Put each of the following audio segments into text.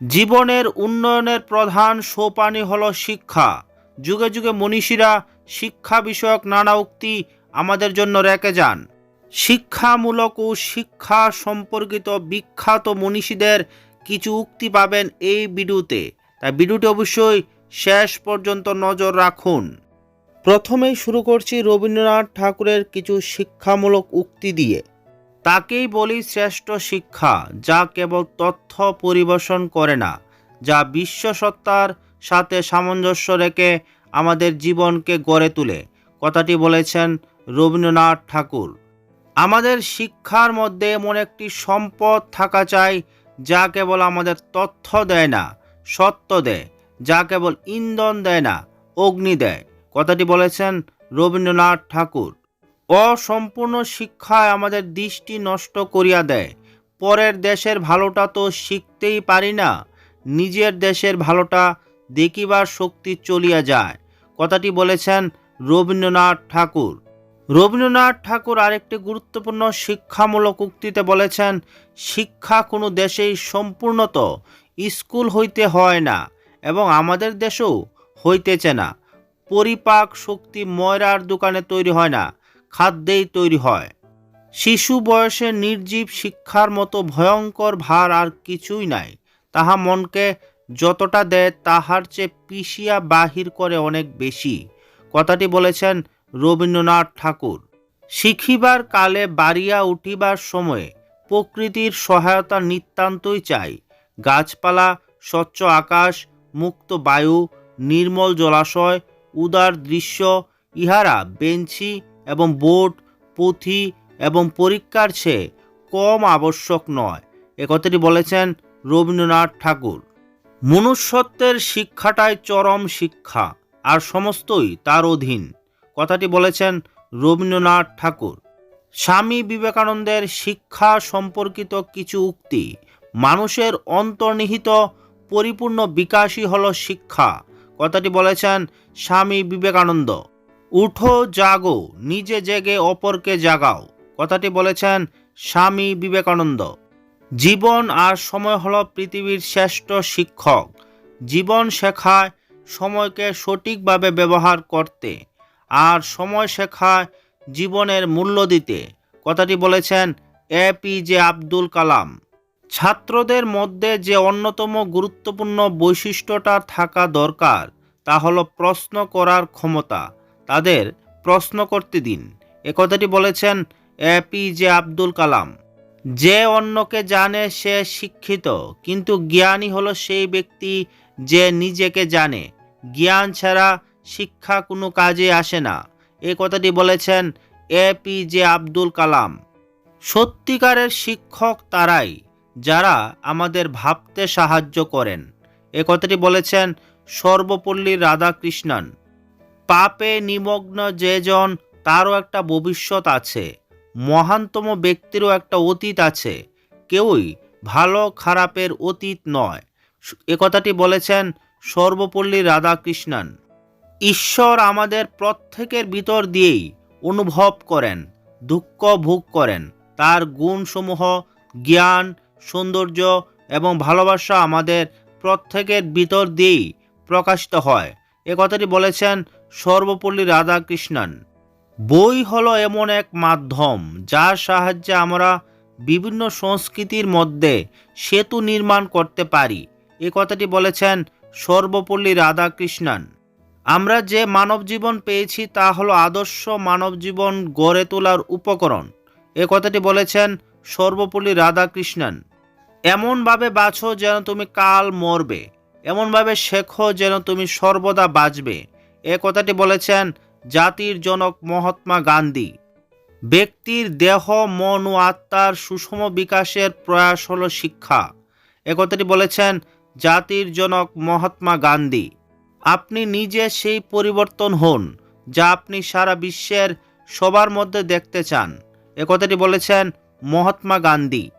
জীবনের উন্নয়নের প্রধান সোপানই হল শিক্ষা। যুগে যুগে মনীষীরা শিক্ষা বিষয়ক নানা উক্তি আমাদের জন্য রেখে যান। শিক্ষামূলক ও শিক্ষা সম্পর্কিত বিখ্যাত মনীষীদের কিছু উক্তি পাবেন এই ভিডিওতে। তাই ভিডিওটি অবশ্যই শেষ পর্যন্ত নজর রাখুন। প্রথমেই শুরু করছি রবীন্দ্রনাথ ঠাকুরের কিছু শিক্ষামূলক উক্তি দিয়ে। তাকেই বলি শ্রেষ্ঠ শিক্ষা, যা কেবল তথ্য পরিবেশন করে না, যা বিশ্বসত্তার সাথে সামঞ্জস্য রেখে আমাদের জীবনকে গড়ে তোলে, কথাটি বলেছেন রবীন্দ্রনাথ ঠাকুর। আমাদের শিক্ষার মধ্যে এমন একটি সম্পদ থাকা চাই, যা কেবল আমাদের তথ্য দেয় না, সত্য দেয়, যা কেবল ইন্ধন দেয় না, অগ্নি দেয়, কথাটি বলেছেন রবীন্দ্রনাথ ঠাকুর। অসম্পূর্ণ শিক্ষায় আমাদের দৃষ্টি নষ্ট করিয়া দেয়। পরের দেশের ভালোটা তো শিখতেই পারি না, নিজের দেশের ভালোটা দেখিবার শক্তি চলিয়া যায়। কথাটি বলেছেন রবীন্দ্রনাথ ঠাকুর। রবীন্দ্রনাথ ঠাকুর আরেকটি গুরুত্বপূর্ণ শিক্ষামূলক উক্তিতে বলেছেন, শিক্ষা কোনো দেশেই সম্পূর্ণত স্কুল হইতে হয় না এবং আমাদের দেশেও হইতেছে না। পরিপাক শক্তি ময়রার দোকানে তৈরি হয় না। খাদ্যেই তৈরি হয়। শিশু বয়সে নির্জীব শিক্ষার মতো ভয়ঙ্কর ভার আর কিছুই নাই। তাহা মনকে যতটা দেয় তাহার চেয়ে পিষিয়া বাহির করে অনেক বেশি। কথাটি বলেছেন রবীন্দ্রনাথ ঠাকুর। শিখিবার কালে বাড়িয়া উঠিবার সময়ে প্রকৃতির সহায়তা নিতান্তই চাই। গাছপালা, স্বচ্ছ আকাশ, মুক্ত বায়ু, নির্মল জলাশয়, উদার দৃশ্য, ইহারা বেঞ্চি এবং বোর্ড পুঁথি এবং পরীক্ষার চেয়ে কম আবশ্যক নয়। এ কথাটি বলেছেন রবীন্দ্রনাথ ঠাকুর। মনুষ্যত্বের শিক্ষাটাই চরম শিক্ষা, আর সমস্তই তার অধীন। কথাটি বলেছেন রবীন্দ্রনাথ ঠাকুর। স্বামী বিবেকানন্দের শিক্ষা সম্পর্কিত কিছু উক্তি মানুষের অন্তর্নিহিত পরিপূর্ণ বিকাশই হল শিক্ষা। কথাটি বলেছেন স্বামী বিবেকানন্দ। উঠো, জাগো, নিজে জেগে অপরকে জাগাও। কথাটি বলেছেন স্বামী বিবেকানন্দ। জীবন আর সময় হল পৃথিবীর শ্রেষ্ঠ শিক্ষক। জীবন শেখায় সময়কে সঠিকভাবে ব্যবহার করতে আর সময় শেখায় জীবনের মূল্য দিতে। কথাটি বলেছেন A P J Abdul Kalam. ছাত্রদের মধ্যে যে অন্যতম গুরুত্বপূর্ণ বৈশিষ্ট্যটা থাকা দরকার, তা হলো প্রশ্ন করার ক্ষমতা। তাদের প্রশ্ন করতে দিন। এ কথাটি বলেছেন A P J Abdul Kalam. যে অন্যকে জানে সে শিক্ষিত, কিন্তু জ্ঞানী হলো সেই ব্যক্তি যে নিজেকে জানে। জ্ঞান ছাড়া শিক্ষা কোনো কাজে আসে না। এ কথাটি বলেছেন A P J Abdul Kalam. সত্যিকারের শিক্ষক তারাই, যারা আমাদের ভাবতে সাহায্য করেন। এ কথাটি বলেছেন সর্বপল্লী রাধাকৃষ্ণন। পাপে নিমগ্ন যেজন, তারও একটা ভবিষ্যৎ আছে। মহানতম ব্যক্তিরও একটা অতীত আছে। কেউই ভালো খারাপের অতীত নয়। এ কথাটি বলেছেন সর্বপল্লী রাধাকৃষ্ণন। ঈশ্বর আমাদের প্রত্যেকের ভিতর দিয়েই অনুভব করেন, দুঃখ ভোগ করেন। তার গুণসমূহ, জ্ঞান, সৌন্দর্য এবং ভালোবাসা আমাদের প্রত্যেকের ভিতর দিয়েই প্রকাশিত হয়। এ কথাটি বলেছেন সর্বপল্লী রাধাকৃষ্ণন। বই হলো এমন এক মাধ্যম যার সাহায্যে আমরা বিভিন্ন সংস্কৃতির মধ্যে সেতু নির্মাণ করতে পারি। এ কথাটি বলেছেন সর্বপল্লী রাধাকৃষ্ণন। আমরা যে মানব জীবন পেয়েছি তা হলো আদর্শ মানব জীবন গড়ে তোলার উপকরণ। এ কথাটি বলেছেন সর্বপল্লী রাধাকৃষ্ণন। এমনভাবে বাছো যেন তুমি কাল মরবে। এমনভাবে শেখো যেন তুমি সর্বদা বাঁচবে এ কথাটি বলেছেন জাতির জনক মহাত্মা গান্ধী। ব্যক্তির দেহ, মন ও আত্মার সুষম বিকাশের প্রয়াস হল শিক্ষা। এ কথাটি বলেছেন জাতির জনক মহাত্মা গান্ধী। আপনি নিজে সেই পরিবর্তন হন যা আপনি সারা বিশ্বের সবার মধ্যে দেখতে চান। এ কথাটি বলেছেন মহাত্মা গান্ধী।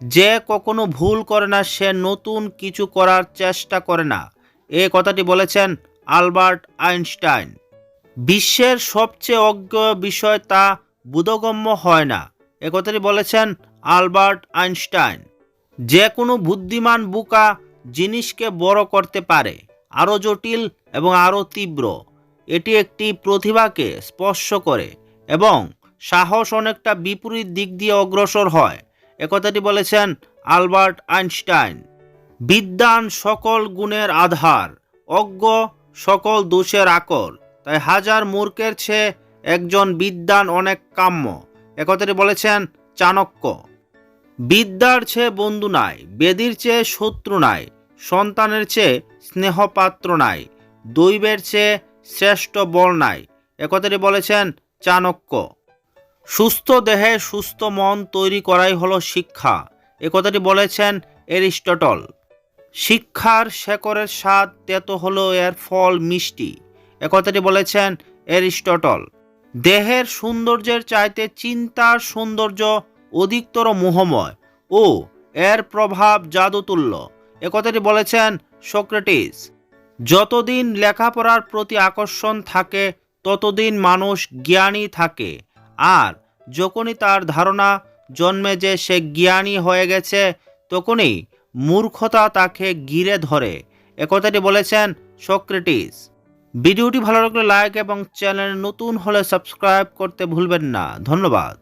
যে কখনো ভুল করে না, সে নতুন কিছু করার চেষ্টা করে না। এ কথাটি বলেছেন আলবার্ট আইনস্টাইন। বিশ্বের সবচেয়ে অজ্ঞ বিষয় তা বোধগম্য হয় না। এ কথাটি বলেছেন আলবার্ট আইনস্টাইন। যে কোনো বুদ্ধিমান বুকা জিনিসকে বড় করতে পারে, আরও জটিল এবং আরও তীব্র। এটি একটি প্রতিভাকে স্পর্শ করে এবং সাহস অনেকটা বিপরীত দিক দিয়ে অগ্রসর হয়। একথাটি বলেছেন আলবার্ট আইনস্টাইন। বিদ্যান সকল গুণের আধার, অজ্ঞ সকল দোষের আকর, তাই হাজার মূর্খের চেয়ে একজন বিদ্যান অনেক কাম্য। একথাটি বলেছেন চাণক্য। বিদ্যার চেয়ে বন্ধু নাই, বেদির চেয়ে শত্রু নাই, সন্তানের চেয়ে স্নেহপাত্র নাই, দৈবের চেয়ে শ্রেষ্ঠ বল নাই একথাটি বলেছেন চাণক্য। সুস্থ দেহে সুস্থ মন তৈরি করাই হলো শিক্ষা। একথাটি বলেছেন এরিস্টটল। শিক্ষার শেকরের স্বাদ তেত হলো এর ফল মিষ্টি। একথাটি বলেছেন এরিস্টটল। দেহের সৌন্দর্যের চাইতে চিন্তার সৌন্দর্য অধিকতর মোহময় ও এর প্রভাব জাদুতুল্য। একথাটি বলেছেন সক্রেটিস। যতদিন লেখাপড়ার প্রতি আকর্ষণ থাকে, ততদিন মানুষ জ্ঞানী থাকে। আর যখনই তার ধারণা জন্মে যে সে জ্ঞানী হয়ে গেছে, তখনই মূর্খতা তাকে ঘিরে ধরে। একথাটি বলেছেন সক্রেটিস। ভিডিওটি ভালো লাগলে লাইক এবং চ্যানেল নতুন হলে সাবস্ক্রাইব করতে ভুলবেন না। ধন্যবাদ।